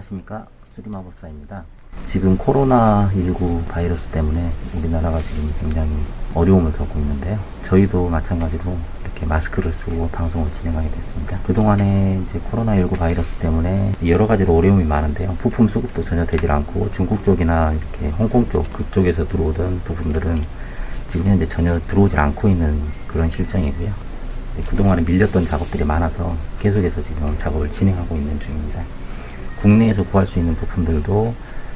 안녕하십니까 수리마법사입니다. 지금 코로나19 바이러스 때문에 우리나라가 지금 굉장히 어려움을 겪고 있는데요. 저희도 마찬가지로 이렇게 마스크를 쓰고 방송을 진행하게 됐습니다. 그동안에 이제 코로나19 바이러스 때문에 여러 가지로 어려움이 많은데요. 부품 수급도 전혀 되질 않고 중국 쪽이나 이렇게 홍콩 쪽 그쪽에서 들어오던 부품들은 지금 현재 전혀 들어오질 않고 있는 그런 실정이고요. 네, 그동안에 밀렸던 작업들이 많아서 계속해서 지금 작업을 진행하고 있는 중입니다. 국내에서 구할 수 있는 부품들도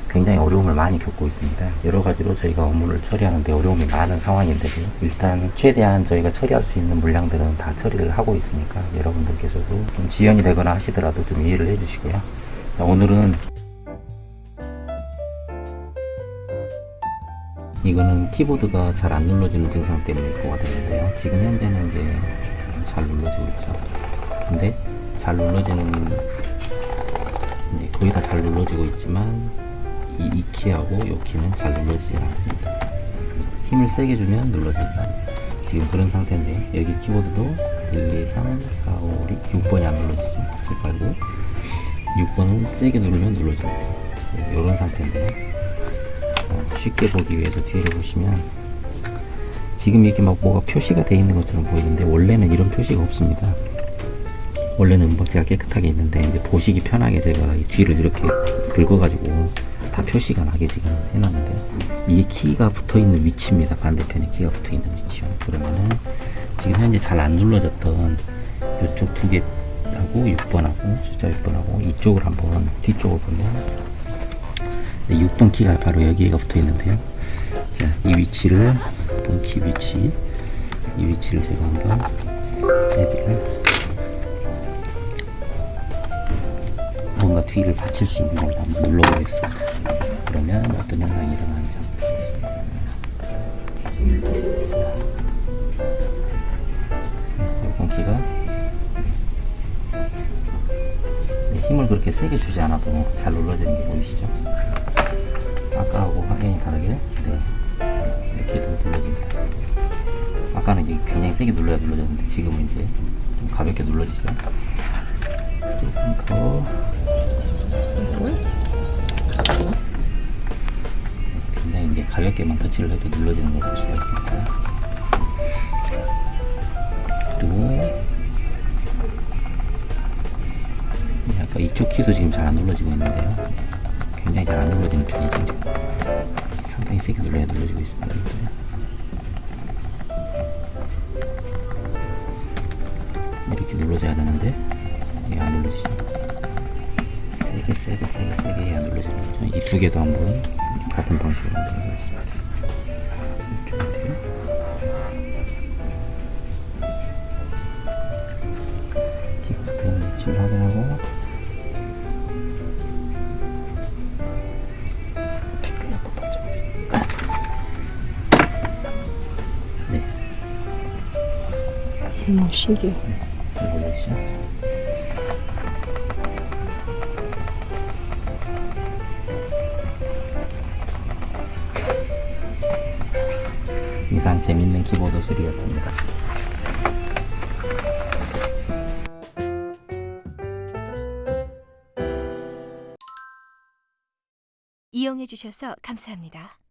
굉장히 어려움을 많이 겪고 있습니다. 여러 가지로 저희가 업무를 처리하는데 어려움이 많은 상황인데요. 일단 최대한 저희가 처리할 수 있는 물량들은 다 처리를 하고 있으니까 여러분들께서도 좀 지연이 되거나 하시더라도 좀 이해를 해주시고요. 자, 오늘은 이거는 키보드가 잘 안 눌러지는 증상 때문일 것 같은데요. 지금 현재는 이제 잘 눌러지고 있죠. 근데 잘 눌러지는 이제 거의 다 잘 눌러지고 있지만 이, 이 키하고 이 키는 잘 눌러지지 않습니다. 힘을 세게 주면 눌러집니다. 지금 그런 상태인데 여기 키보드도 1, 2, 3, 4, 5, 6, 6번이 안 눌러지죠. 7, 8, 9 6번은 세게 누르면 눌러집니다. 이런 상태인데요. 어, 쉽게 보기 위해서 뒤를 보시면 지금 이렇게 막 뭐가 표시가 되어 있는 것처럼 보이는데 원래는 이런 표시가 없습니다. 원래는 음박지가 깨끗하게 있는데 이제 보시기 편하게 제가 이 뒤를 이렇게 긁어가지고 다 표시가 나게 지금 해놨는데 이게 키가 붙어 있는 위치입니다. 반대편에 키가 붙어 있는 위치요. 그러면은 지금 현재 잘 안 눌러졌던 이쪽 두 개하고 6번하고 숫자 6번하고 이쪽을 한번 뒤쪽을 보면 6번 키가 바로 여기가 붙어 있는데요. 자, 이 위치를 6번 키 위치 이 위치를 제가 한번 여기를 뭔가 뒤를 받칠 수 있는 걸 한번 눌러보겠습니다. 그러면 어떤 현상이 일어나는지 한번 보겠습니다. 자, 6번 키가 네, 힘을 그렇게 세게 주지 않아도 잘 눌러지는 게 보이시죠? 아까하고 확연히 다르게 네, 이렇게도 눌러집니다. 아까는 이제 굉장히 세게 눌러야 눌러졌는데 지금은 이제 좀 가볍게 눌러지죠. 가볍게만 터치를 해도 눌러지는 걸 볼 수가 있습니다. 그리고 약간 이쪽 키도 지금 잘 안 눌러지고 있는데요. 굉장히 잘 안 눌러지는 편이죠. 상당히 세게 눌러야 눌러지고 있습니다. 이렇게 눌러줘야 되는데 이게 안 눌러지죠. 세게 세게 세게 세게 해야 눌러지는 거죠. 이 두 개도 한번 같은 방식으로 붙어 있는 위치를 확인하고 한번 받쳐보겠습니다. 네, 음, 신기해. 이상 재밌는 키보드 주셔서 감사합니다.